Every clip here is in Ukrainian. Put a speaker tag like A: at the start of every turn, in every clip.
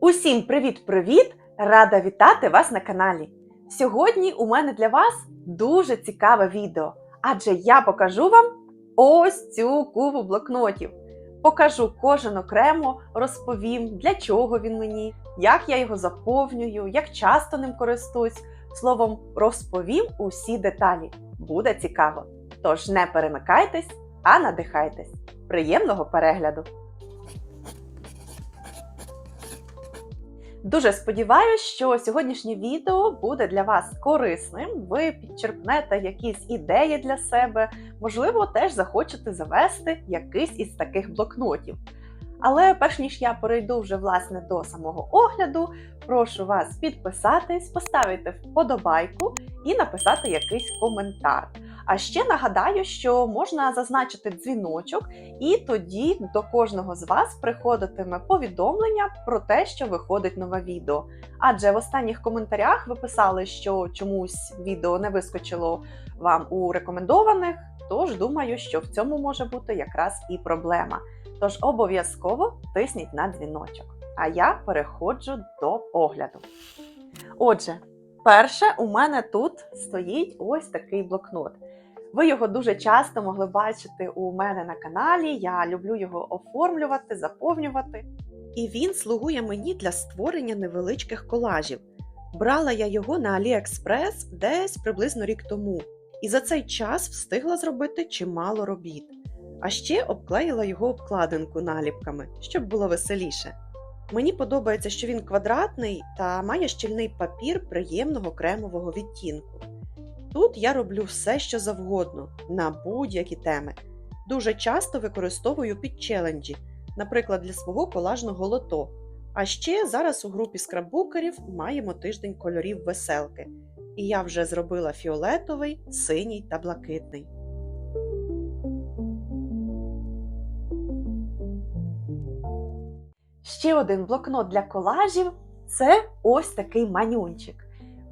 A: Усім привіт-привіт! Рада вітати вас на каналі. Сьогодні у мене для вас дуже цікаве відео, адже я покажу вам ось цю купу блокнотів. Покажу кожен окремо, розповім, для чого він мені, як я його заповнюю, як часто ним користуюсь. Словом, розповім усі деталі. Буде цікаво. Тож не перемикайтесь, а надихайтесь. Приємного перегляду! Дуже сподіваюся, що сьогоднішнє відео буде для вас корисним. Ви підчерпнете якісь ідеї для себе, можливо, теж захочете завести якийсь із таких блокнотів. Але перш ніж я перейду вже власне до самого огляду, прошу вас підписатись, поставити вподобайку і написати якийсь коментар. А ще нагадаю, що можна зазначити дзвіночок, і тоді до кожного з вас приходитиме повідомлення про те, що виходить нове відео. Адже в останніх коментарях ви писали, що чомусь відео не вискочило вам у рекомендованих, тож думаю, що в цьому може бути якраз і проблема. Тож обов'язково тисніть на дзвіночок. А я переходжу до огляду. Отже, перше у мене тут стоїть ось такий блокнот. Ви його дуже часто могли бачити у мене на каналі. Я люблю його оформлювати, заповнювати. І він слугує мені для створення невеличких колажів. Брала я його на AliExpress десь приблизно рік тому, і за цей час встигла зробити чимало робіт. А ще обклеїла його обкладинку наліпками, щоб було веселіше. Мені подобається, що він квадратний та має щільний папір приємного кремового відтінку. Тут я роблю все, що завгодно, на будь-які теми. Дуже часто використовую під челенджі, наприклад, для свого колажного лото. А ще зараз у групі скраббукерів маємо тиждень кольорів веселки, і я вже зробила фіолетовий, синій та блакитний. Ще один блокнот для колажів це ось такий манюнчик.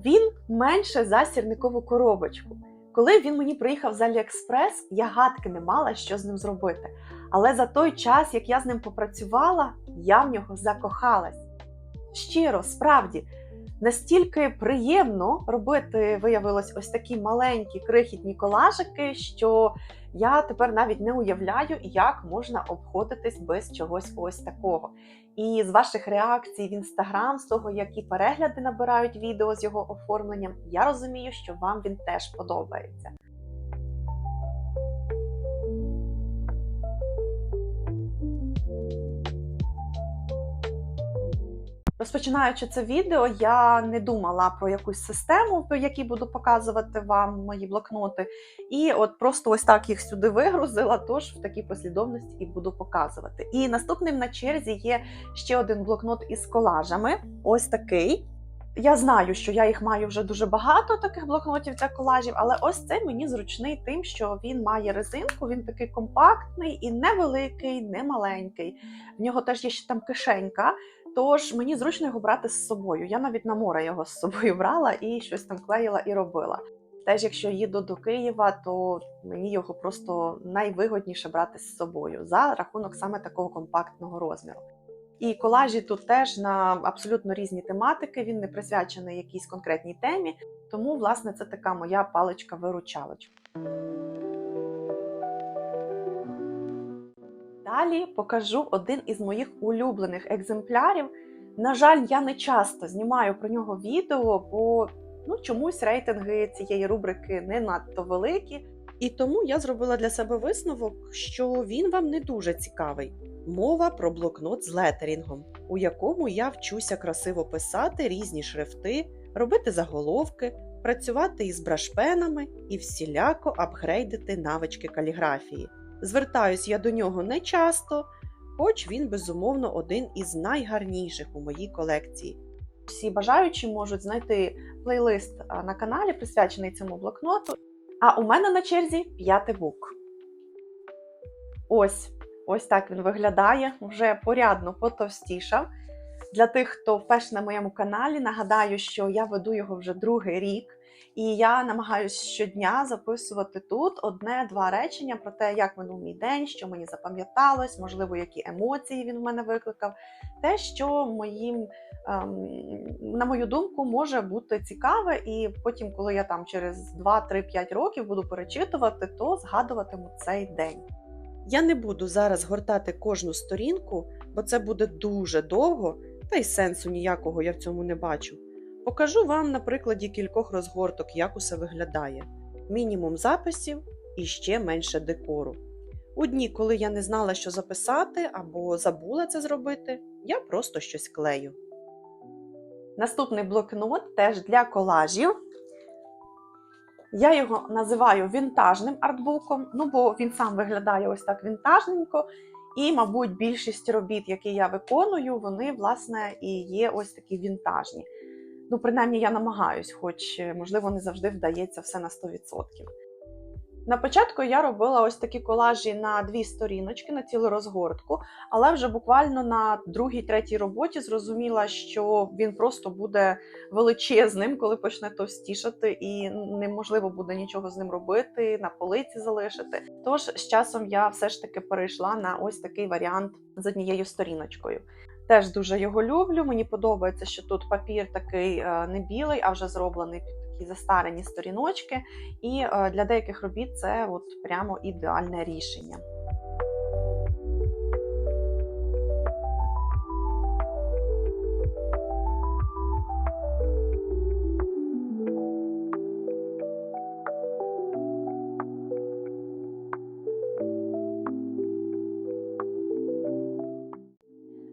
A: Він менше за сірникову коробочку. Коли він мені приїхав з Аліекспрес, я гадки не мала, що з ним зробити. Але за той час, як я з ним попрацювала, я в нього закохалась. Щиро, справді, настільки приємно робити, виявилось, ось такі маленькі крихітні колажики, що я тепер навіть не уявляю, як можна обходитись без чогось ось такого. І з ваших реакцій в інстаграм, з того, які перегляди набирають відео з його оформленням, я розумію, що вам він теж подобається. Розпочинаючи це відео, я не думала про якусь систему, по якій буду показувати вам мої блокноти. І от просто ось так їх сюди вигрузила, тож в такій послідовності і буду показувати. І наступним на черзі є ще один блокнот із колажами. Ось такий. Я знаю, що я їх маю вже дуже багато таких блокнотів для колажів, але ось цей мені зручний тим, що він має резинку, він такий компактний і невеликий, не маленький. В нього теж є ще там кишенька. Тож мені зручно його брати з собою. Я навіть на море його з собою брала і щось там клеїла і робила. Теж, якщо їду до Києва, то мені його просто найвигодніше брати з собою за рахунок саме такого компактного розміру. І колажі тут теж на абсолютно різні тематики. Він не присвячений якійсь конкретній темі, тому, власне, це така моя паличка-виручалочка. Далі покажу один із моїх улюблених екземплярів. На жаль, я не часто знімаю про нього відео, бо ну, чомусь рейтинги цієї рубрики не надто великі. І тому я зробила для себе висновок, що він вам не дуже цікавий. Мова про блокнот з летерінгом, у якому я вчуся красиво писати різні шрифти, робити заголовки, працювати із брашпенами і всіляко апгрейдити навички каліграфії. Звертаюсь я до нього не часто, хоч він, безумовно, один із найгарніших у моїй колекції. Всі бажаючі можуть знайти плейлист на каналі, присвячений цьому блокноту. А у мене на черзі п'ятий бук. Ось ось так він виглядає, вже порядно потовстішав. Для тих, хто вперше на моєму каналі, нагадаю, що я веду його вже другий рік. І я намагаюся щодня записувати тут одне-два речення про те, як минув мій день, що мені запам'яталось, можливо, які емоції він в мене викликав. Те, що моїм, ем, на мою думку, може бути цікаве, і потім, коли я там через 2-3-5 років буду перечитувати, то згадуватиму цей день.
B: Я не буду зараз гортати кожну сторінку, бо це буде дуже довго, та й сенсу ніякого я в цьому не бачу. Покажу вам на прикладі кількох розгорток, як усе виглядає: мінімум записів і ще менше декору. У дні, коли я не знала, що записати або забула це зробити, я просто щось клею.
A: Наступний блокнот теж для колажів. Я його називаю вінтажним артбуком, ну бо він сам виглядає ось так вінтажненько. І, мабуть, більшість робіт, які я виконую, вони, власне, і є ось такі вінтажні. Ну, принаймні, я намагаюсь, хоч, можливо, не завжди вдається все на 100%. На початку я робила ось такі колажі на дві сторіночки, на цілу розгортку, але вже буквально на другій, третій роботі зрозуміла, що він просто буде величезним, коли почне товстішати, і неможливо буде нічого з ним робити, на полиці залишити. Тож з часом я все ж таки перейшла на ось такий варіант з однією сторіночкою. Теж дуже його люблю. Мені подобається, що тут папір такий е, не білий, а вже зроблений під такі застарені сторіночки. І е, для деяких робіт це от прямо ідеальне рішення.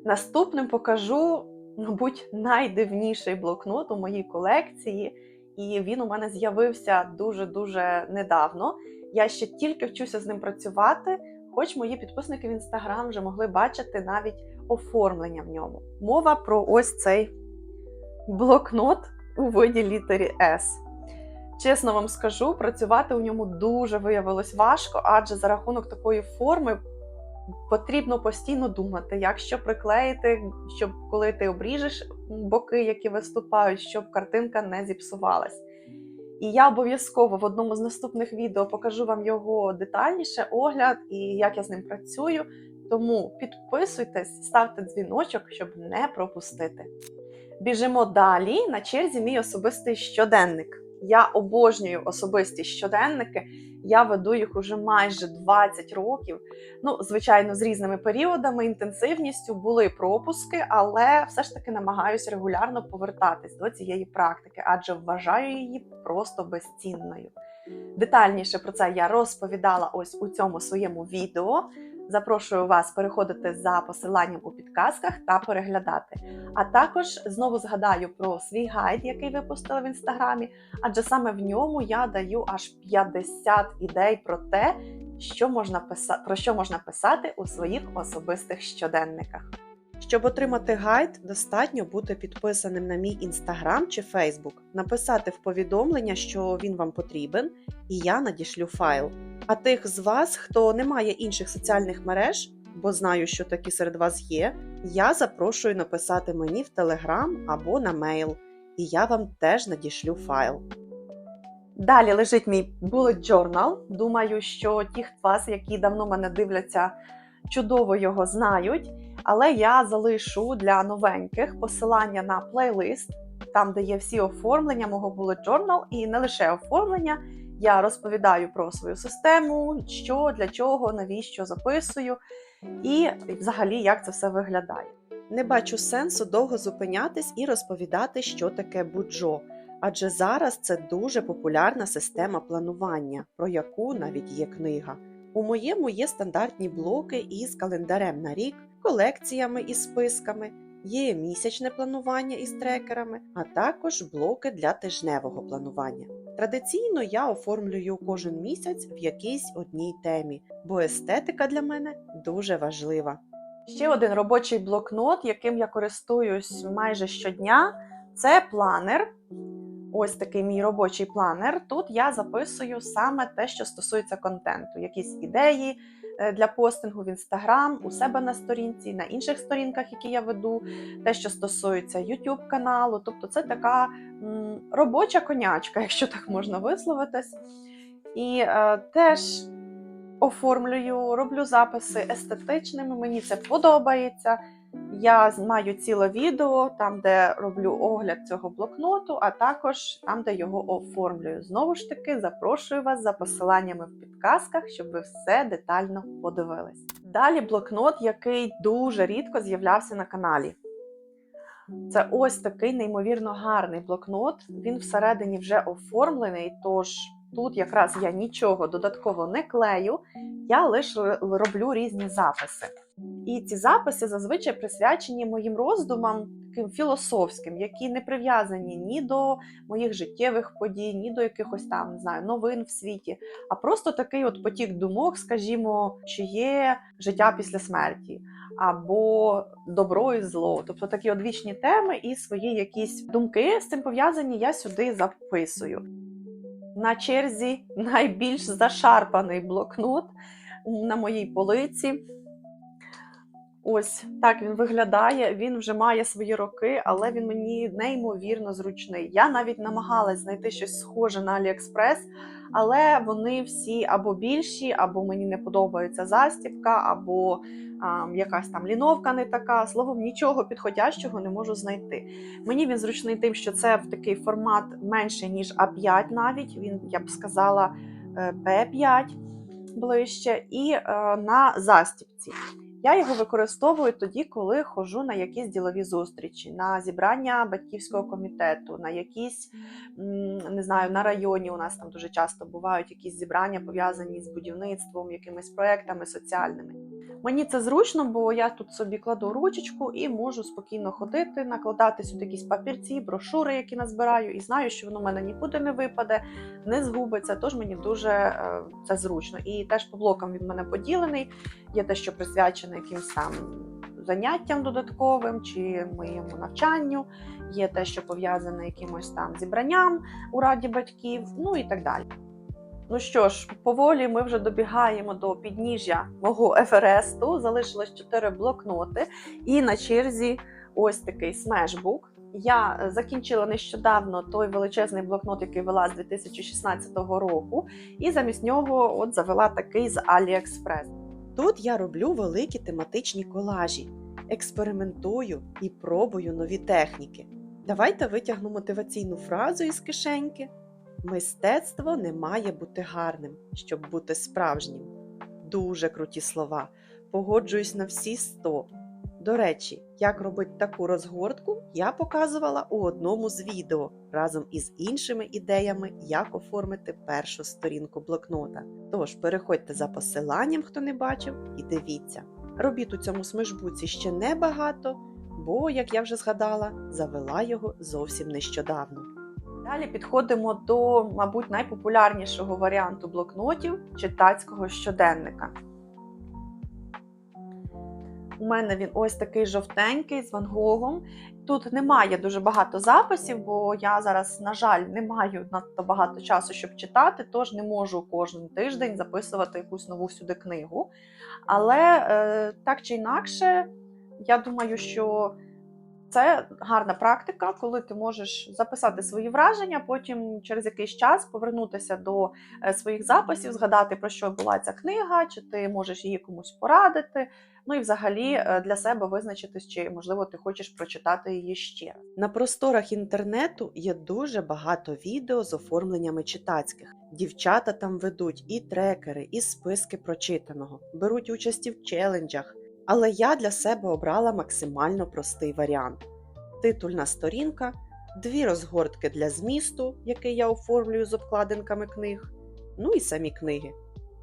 A: Наступним покажу, мабуть, найдивніший блокнот у моїй колекції, і він у мене з'явився дуже-дуже недавно. Я ще тільки вчуся з ним працювати, хоч мої підписники в інстаграм вже могли бачити навіть оформлення в ньому. Мова про ось цей блокнот у виді літері S. Чесно вам скажу, працювати у ньому дуже виявилось важко, адже за рахунок такої форми потрібно постійно думати, як що приклеїти, щоб коли ти обріжеш боки, які виступають, щоб картинка не зіпсувалась. І я обов'язково в одному з наступних відео покажу вам його детальніше, огляд і як я з ним працюю. Тому підписуйтесь, ставте дзвіночок, щоб не пропустити. Біжимо далі. На черзі мій особистий щоденник. Я обожнюю особисті щоденники. Я веду їх уже майже 20 років. Ну, звичайно, з різними періодами, інтенсивністю були пропуски, але все ж таки намагаюся регулярно повертатись до цієї практики, адже вважаю її просто безцінною. Детальніше про це я розповідала ось у цьому своєму відео. Запрошую вас переходити за посиланням у підказках та переглядати. А також знову згадаю про свій гайд, який випустила в інстаграмі, адже саме в ньому я даю аж 50 ідей про те, що можна писати, про що можна писати у своїх особистих щоденниках.
B: Щоб отримати гайд, достатньо бути підписаним на мій інстаграм чи Фейсбук, написати в повідомлення, що він вам потрібен, і я надішлю файл. А тих з вас, хто не має інших соціальних мереж, бо знаю, що такі серед вас є, я запрошую написати мені в Телеграм або на мейл, і я вам теж надішлю файл.
A: Далі лежить мій bullet journal. Думаю, що ті з вас, які давно мене дивляться, чудово його знають. Але я залишу для новеньких посилання на плейлист, там де є всі оформлення мого bullet journal, і не лише оформлення. Я розповідаю про свою систему, що, для чого, навіщо записую, і взагалі як це все виглядає.
B: Не бачу сенсу довго зупинятись і розповідати, що таке буджо, адже зараз це дуже популярна система планування, про яку навіть є книга. У моєму є стандартні блоки із календарем на рік, колекціями і списками, є місячне планування із трекерами, а також блоки для тижневого планування. Традиційно я оформлюю кожен місяць в якійсь одній темі, бо естетика для мене дуже важлива.
A: Ще один робочий блокнот, яким я користуюсь майже щодня, це планер. Ось такий мій робочий планер. Тут я записую саме те, що стосується контенту, якісь ідеї, для постингу в інстаграм, у себе на сторінці, на інших сторінках, які я веду, те, що стосується YouTube каналу. Тобто, це така робоча конячка, якщо так можна висловитись. І е, теж оформлюю, роблю записи естетичними, мені це подобається. Я маю ціле відео, там, де роблю огляд цього блокноту, а також там, де його оформлюю. Знову ж таки, запрошую вас за посиланнями в підказках, щоб ви все детально подивились. Далі блокнот, який дуже рідко з'являвся на каналі. Це ось такий неймовірно гарний блокнот. Він всередині вже оформлений, тож тут якраз я нічого додатково не клею, я лише роблю різні записи. І ці записи зазвичай присвячені моїм роздумам таким філософським, які не прив'язані ні до моїх життєвих подій, ні до якихось там не знаю новин в світі, а просто такий от потік думок, скажімо, чи є життя після смерті, або добро і зло. Тобто такі одвічні теми і свої якісь думки з цим пов'язані, я сюди записую. На черзі найбільш зашарпаний блокнот на моїй полиці. Ось так він виглядає. Він вже має свої роки, але він мені неймовірно зручний. Я навіть намагалась знайти щось схоже на AliExpress, але вони всі або більші, або мені не подобається застібка, або а, якась там ліновка не така. Словом, нічого підходящого не можу знайти. Мені він зручний тим, що це в такий формат менший, ніж А5 навіть. Він, я б сказала, е, П5 ближче, і е, на застібці. Я його використовую тоді, коли ходжу на якісь ділові зустрічі, на зібрання батьківського комітету, на якісь не знаю, на районі. У нас там дуже часто бувають якісь зібрання пов'язані з будівництвом, якимись проектами соціальними. Мені це зручно, бо я тут собі кладу ручечку і можу спокійно ходити, накладати сюди якісь папірці, брошури, які назбираю, і знаю, що воно в мене нікуди не випаде, не згубиться. Тож мені дуже е, це зручно. І теж по блокам він в мене поділений. Є те, що присвячене якимсь там заняттям додатковим чи моєму навчанню, є те, що пов'язане якимось там зібранням у раді батьків, ну і так далі. Ну що ж, поволі ми вже добігаємо до підніжжя мого Евересту. Залишилось 4 блокноти, і на черзі ось такий смешбук. Я е, закінчила нещодавно той величезний блокнот, який вела з 2016 року, і замість нього от завела такий з AliExpress.
B: Тут я роблю великі тематичні колажі, експериментую і пробую нові техніки. Давайте витягну мотиваційну фразу із кишеньки. Мистецтво не має бути гарним, щоб бути справжнім. Дуже круті слова. Погоджуюсь на всі 100. До речі, як робити таку розгортку, я показувала у одному з відео разом із іншими ідеями, як оформити першу сторінку блокнота. Тож переходьте за посиланням, хто не бачив, і дивіться. Робіт у цьому смижбуці ще небагато, бо, як я вже згадала, завела його зовсім нещодавно.
A: Далі підходимо до, мабуть, найпопулярнішого варіанту блокнотів читацького щоденника. У мене він ось такий жовтенький з Ван Гогом. Тут немає дуже багато записів, бо я зараз, на жаль, не маю надто багато часу, щоб читати, тож не можу кожен тиждень записувати якусь нову сюди книгу. Але е, так чи інакше, я думаю, що це гарна практика, коли ти можеш записати свої враження, потім через якийсь час повернутися до е, своїх записів, згадати про що була ця книга, чи ти можеш її комусь порадити. Ну і взагалі е, для себе визначитись, чи можливо ти хочеш прочитати її ще.
B: На просторах інтернету є дуже багато відео з оформленнями читацьких. Дівчата там ведуть і трекери, і списки прочитаного, беруть участь в челенджах. Але я для себе обрала максимально простий варіант: титульна сторінка, дві розгортки для змісту, який я оформлюю з обкладинками книг, ну і самі книги.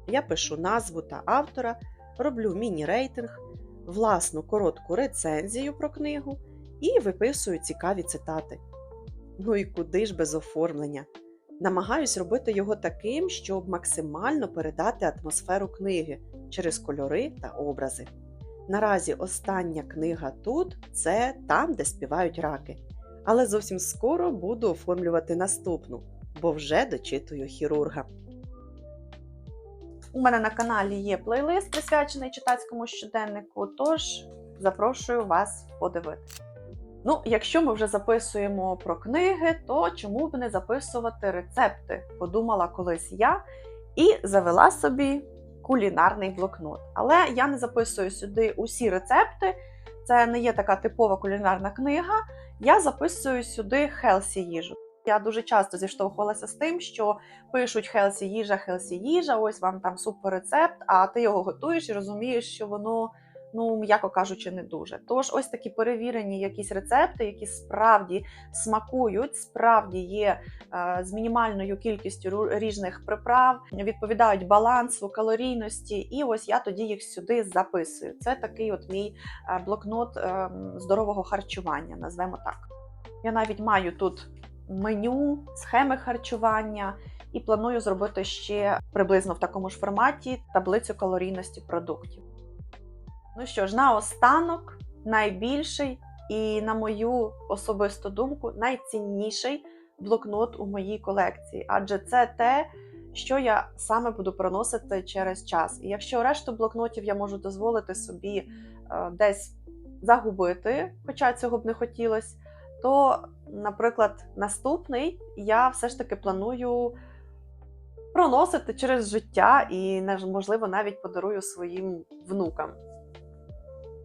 B: Я пишу назву та автора, роблю міні-рейтинг, власну коротку рецензію про книгу і виписую цікаві цитати. Ну і куди ж без оформлення? Намагаюсь робити його таким, щоб максимально передати атмосферу книги через кольори та образи. Наразі остання книга тут це там, де співають раки. Але зовсім скоро буду оформлювати наступну, бо вже дочитую хірурга.
A: У мене на каналі є плейлист, присвячений читацькому щоденнику, тож запрошую вас подивитися. Ну, якщо ми вже записуємо про книги, то чому б не записувати рецепти? Подумала колись я і завела собі кулінарний блокнот. Але я не записую сюди усі рецепти. Це не є така типова кулінарна книга. Я записую сюди хелсі їжу. Я дуже часто зіштовхувалася з тим, що пишуть хелсі їжа, хелсі їжа, ось вам там супер рецепт, а ти його готуєш і розумієш, що воно, ну м'яко кажучи, не дуже. Тож ось такі перевірені якісь рецепти, які справді смакують, справді є е, з мінімальною кількістю різних приправ, відповідають балансу, калорійності, і ось я тоді їх сюди записую. Це такий от мій е, блокнот е, здорового харчування, назвемо так. Я навіть маю тут меню, схеми харчування і планую зробити ще приблизно в такому ж форматі таблицю калорійності продуктів. Ну що ж, наостанок, найбільший і, на мою особисту думку, найцінніший блокнот у моїй колекції, адже це те, що я саме буду проносити через час. І якщо решту блокнотів я можу дозволити собі е, десь загубити, хоча цього б не хотілося, то, наприклад, наступний я все ж таки планую проносити через життя і, можливо, навіть подарую своїм внукам.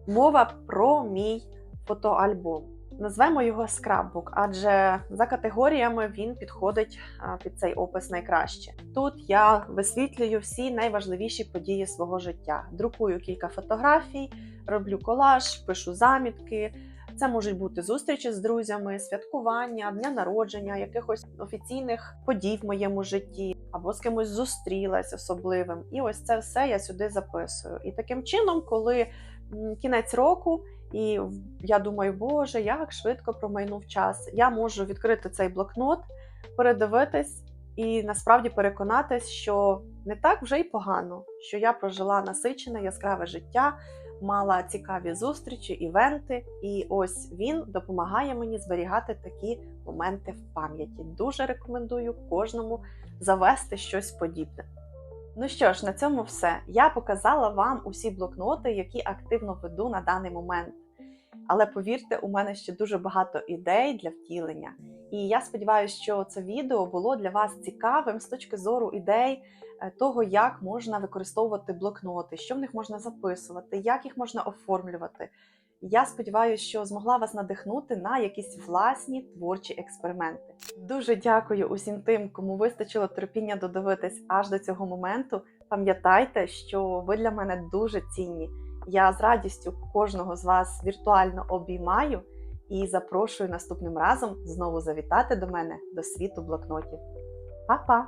A: Мова про мій фотоальбом. Назвемо його скраббук, адже за категоріями він підходить під цей опис найкраще. Тут я висвітлюю всі найважливіші події свого життя. Друкую кілька фотографій, роблю колаж, пишу замітки. Це можуть бути зустрічі з друзями, святкування, дня народження, якихось офіційних подій в моєму житті, або з кимось зустрілась особливим. І ось це все я сюди записую. І таким чином, коли кінець року, і я думаю, боже, як швидко промайнув час. Я можу відкрити цей блокнот, передивитись і насправді переконатись, що не так вже й погано, що я прожила насичене, яскраве життя, мала цікаві зустрічі, івенти, і ось він допомагає мені зберігати такі моменти в пам'яті. Дуже рекомендую кожному завести щось подібне. Ну що ж, на цьому все. Я показала вам усі блокноти, які активно веду на даний момент. Але повірте, у мене ще дуже багато ідей для втілення. І я сподіваюся, що це відео було для вас цікавим з точки зору ідей е, того, як можна використовувати блокноти, що в них можна записувати, як їх можна оформлювати. Я сподіваюся, що змогла вас надихнути на якісь власні творчі експерименти. Дуже дякую усім тим, кому вистачило терпіння додивитись аж до цього моменту. Пам'ятайте, що ви для мене дуже цінні. Я з радістю кожного з вас віртуально обіймаю і запрошую наступним разом знову завітати до мене до світу блокнотів. Па-па!